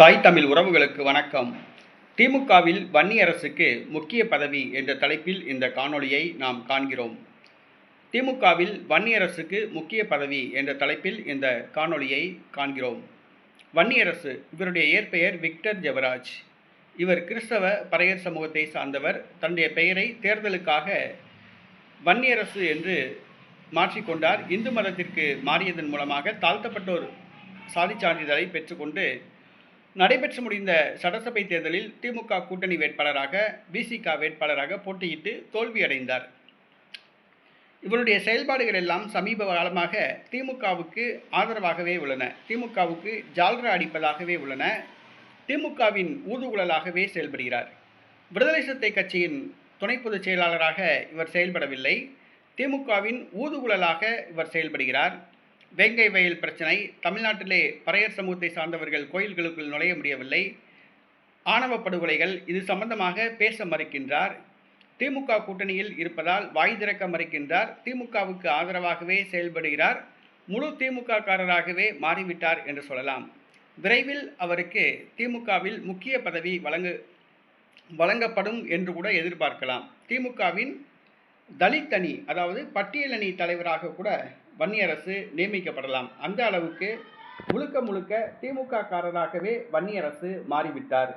தாய் தமிழ் உறவுகளுக்கு வணக்கம். திமுகவில் வன்னியரசுக்கு முக்கிய பதவி என்ற தலைப்பில் இந்த காணொளியை நாம் காண்கிறோம். திமுகவில் வன்னியரசுக்கு முக்கிய பதவி என்ற தலைப்பில் இந்த காணொளியை காண்கிறோம். வன்னியரசு இவருடைய இயற்பெயர் விக்டர் ஜெவராஜ். இவர் கிறிஸ்தவ பறையர் சமூகத்தை சார்ந்தவர். தன்னுடைய பெயரை தேர்தலுக்காக வன்னியரசு என்று மாற்றிக்கொண்டார் இந்து மதத்திற்கு மாறியதன் மூலமாக தாழ்த்தப்பட்டோர் சாதி சான்றிதழை பெற்றுக்கொண்டு நடைபெற்று முடிந்த சட்டசபை தேர்தலில் திமுக கூட்டணி வேட்பாளராக பிசிக வேட்பாளராக போட்டியிட்டு தோல்வியடைந்தார். இவருடைய செயல்பாடுகள் எல்லாம் சமீப காலமாக திமுகவுக்கு ஆதரவாகவே உள்ளன. திமுகவுக்கு ஜால்ரா அடிப்பதாகவே உள்ளன. திமுகவின் ஊதுகுழலாகவே செயல்படுகிறார். விடுதலை சிறுத்தை கட்சியின் துணை பொதுச் செயலாளராக இவர் செயல்படவில்லை. திமுகவின் ஊதுகுழலாக இவர் செயல்படுகிறார். வேங்கை வயல் பிரச்சனை. தமிழ்நாட்டிலே பறையர் சமூகத்தை சார்ந்தவர்கள் கோயில்களுக்குள் நுழைய முடியவில்லை. ஆணவ படுகொலைகள் இது சம்பந்தமாக பேச மறுக்கின்றார். திமுக கூட்டணியில் இருப்பதால் வாய் திறக்க மறுக்கின்றார். திமுகவுக்கு ஆதரவாகவே செயல்படுகிறார். முழு திமுக காரராகவே மாறிவிட்டார் என்று சொல்லலாம். விரைவில் அவருக்கு திமுகவில் முக்கிய பதவி வழங்கு வழங்கப்படும் என்று கூட எதிர்பார்க்கலாம். திமுகவின் தலித் அணி அதாவது பட்டியல் அணி தலைவராக கூட வன்னியரசு நியமிக்கப்படலாம். அந்த அளவுக்கு முழுக்க முழுக்க திமுக காரராகவே வன்னியரசு மாறிவிட்டார்.